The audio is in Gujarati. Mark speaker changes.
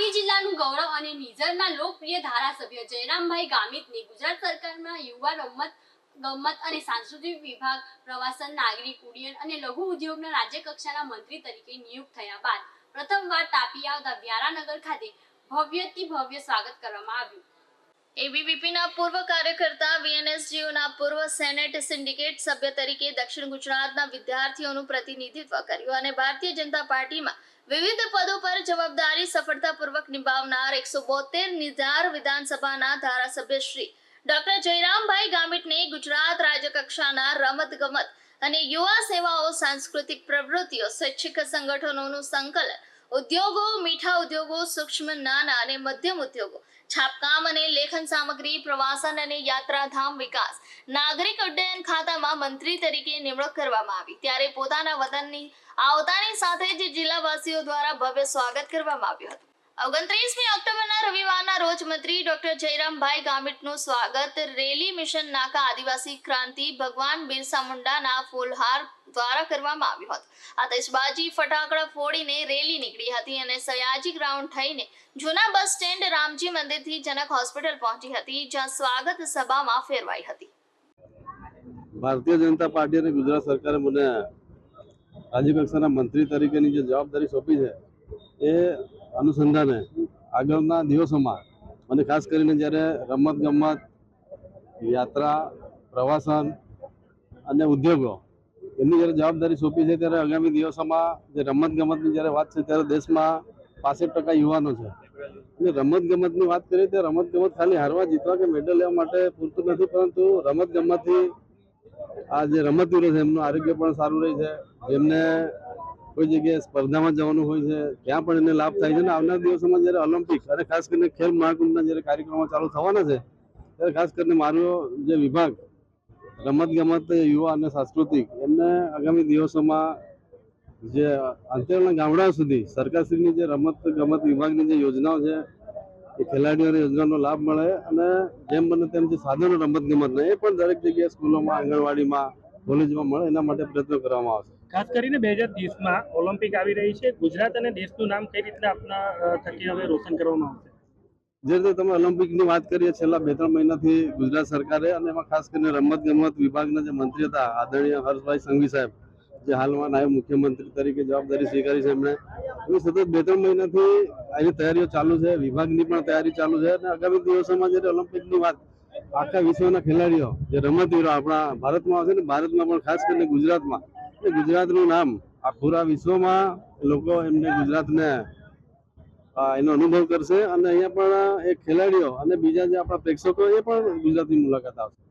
Speaker 1: તાપી જિલ્લાનું ગૌરવ અને નિઝરના લોકપ્રિય ધારાસભ્ય જયરામભાઈ ગામિતને ગુજરાત સરકારના યુવા રમત ગમત અને સાંસ્કૃતિક વિભાગ, પ્રવાસન, નાગરિક ઉડ્ડયન અને લઘુ ઉદ્યોગના રાજ્ય મંત્રી તરીકે નિયુક્ત થયા બાદ પ્રથમવાર તાપી આવતા વ્યારાનગર ખાતે ભવ્યથી ભવ્ય સ્વાગત કરવામાં આવ્યું. એબીવીપીના પૂર્વ કાર્યકર્તા વીએનએસજીઓના પૂર્વ સેનેટ સિન્ડિકેટ સભ્ય તરીકે દક્ષિણ ગુજરાતના વિદ્યાર્થીઓનું પ્રતિનિધિત્વ કર્યું અને ભારતીય જનતા પાર્ટીમાં વિવિધ પદો પર જવાબદારી સફળતાપૂર્વક નિભાવનાર એકસો બોતેર નિઝાર વિધાનસભાના ધારાસભ્ય શ્રી ડોક્ટર જયરામભાઈ ગામિતને ગુજરાત રાજ્ય રમત ગમત અને યુવા સેવાઓ, સાંસ્કૃતિક પ્રવૃત્તિઓ, સ્વૈચ્છિક સંગઠનોનું સંકલન, ઉદ્યોગો, મીઠા ઉદ્યોગો, સૂક્ષ્મ નાના અને મધ્યમ ઉદ્યોગો, છાપકામ અને લેખન સામગ્રી, પ્રવાસન અને યાત્રાધામ વિકાસ, નાગરિક ઉડ્ડયન મંત્રી તરીકે નિમણૂક કરવામાં આવી. ત્યારે પોતાના વતનની આવતાની સાથે જ જિલ્લાવાસીઓ દ્વારા ભવ્ય સ્વાગત કરવામાં આવ્યું હતું. ઓગણત્રીસમી ઓક્ટોબરના રવિવારના રોજ મંત્રી ડોક્ટર જયરામભાઈ ગામિતનું સ્વાગત રેલી મિશન નાકા આદિવાસી ક્રાંતિ ભગવાન બિરસા મુંડાના ફૂલહાર દ્વારા કરવામાં આવ્યું હતું. આતશબાજી ફટાકડા ફોડીને રેલી નીકળી હતી અને સયાજી ગ્રાઉન્ડ થઈને જૂના બસ સ્ટેન્ડ રામજી મંદિરથી જનક હોસ્પિટલ પહોંચી હતી, જ્યાં સ્વાગત સભામાં ફેરવાઈ હતી.
Speaker 2: ભારતીય જનતા પાર્ટી અને ગુજરાત સરકારે મને રાજ્ય કક્ષાના મંત્રી તરીકેની જે જવાબદારી સોંપી છે, એ અનુસંધાને આગળના દિવસોમાં અને ખાસ કરીને જ્યારે રમત ગમત યાત્રા, પ્રવાસન અને ઉદ્યોગો એમની જ્યારે જવાબદારી સોંપી છે, ત્યારે આગામી દિવસોમાં જે રમત ગમતની જ્યારે વાત છે, ત્યારે દેશમાં પાસઠ ટકા યુવાનો છે. અને રમત ગમતની વાત કરીએ તો રમત ગમત ખાલી હારવા જીતવા કે મેડલ લેવા માટે પૂરતું નથી, પરંતુ રમત ગમતથી આ જે રમતવીરો છે, એમનું આરોગ્ય પણ સારું રહે છે. જેમને કોઈ જગ્યાએ સ્પર્ધામાં જવાનું હોય છે, ત્યાં પણ એને લાભ થાય છે. અને આવનાર દિવસોમાં જ્યારે ઓલિમ્પિક અને ખાસ કરીને ખેલ મહાકુંભના જ્યારે કાર્યક્રમો ચાલુ થવાના છે, ત્યારે ખાસ કરીને મારો જે વિભાગ, રમત ગમત, યુવા અને સાંસ્કૃતિક, એમને આગામી દિવસોમાં જે અંતરના ગામડાઓ સુધી સરકારશ્રીની જે રમત ગમત વિભાગની જે યોજનાઓ છે ખેલાડીઓને યોજનાનો લાભ મળે અને જેમ બને તેમ જે સાધનો રમત ગમતના એ પણ દરેક જગ્યાએ સ્કૂલોમાં આંગણવાડીમાં કોલેજમાં મળે એના માટે પ્રયત્નો કરવામાં આવશે.
Speaker 3: ખાસ કરીને બે હજાર ત્રીસમાં ઓલિમ્પિક આવી રહી છે. ગુજરાત અને દેશનું નામ કઈ રીતે આપના થકી હવે રોશન કરવામાં આવશે?
Speaker 2: જે રીતે તમે ઓલિમ્પિકની વાત કરીએ છેલ્લા બે ત્રણ મહિનાથી ગુજરાત સરકારે અને એમાં ખાસ કરીને રમત ગમત વિભાગના જે મંત્રી હતા આદરણીય હર્ષભાઈ સંઘવી સાહેબ જે હાલમાં નાયબ મુખ્યમંત્રી તરીકે જવાબદારી સ્વીકારી છે એમણે એ સતત બે ત્રણ મહિનાથી આની તૈયારીઓ ચાલુ છે, વિભાગની પણ તૈયારી ચાલુ છે અને આગામી દિવસોમાં જ્યારે ઓલિમ્પિકની વાત, આખા વિશ્વના ખેલાડીઓ જે રમતવીરો આપણા ભારતમાં આવશે ને ભારતમાં પણ ખાસ કરીને ગુજરાતમાં, એ ગુજરાતનું નામ આ પૂરા વિશ્વમાં લોકો એમને ગુજરાતને એનો અનુભવ કરશે અને અહીંયા પણ એક ખેલાડીઓ અને બીજા જે આપણા પ્રેક્ષકો એ પણ ગુજરાતની મુલાકાત આવશે.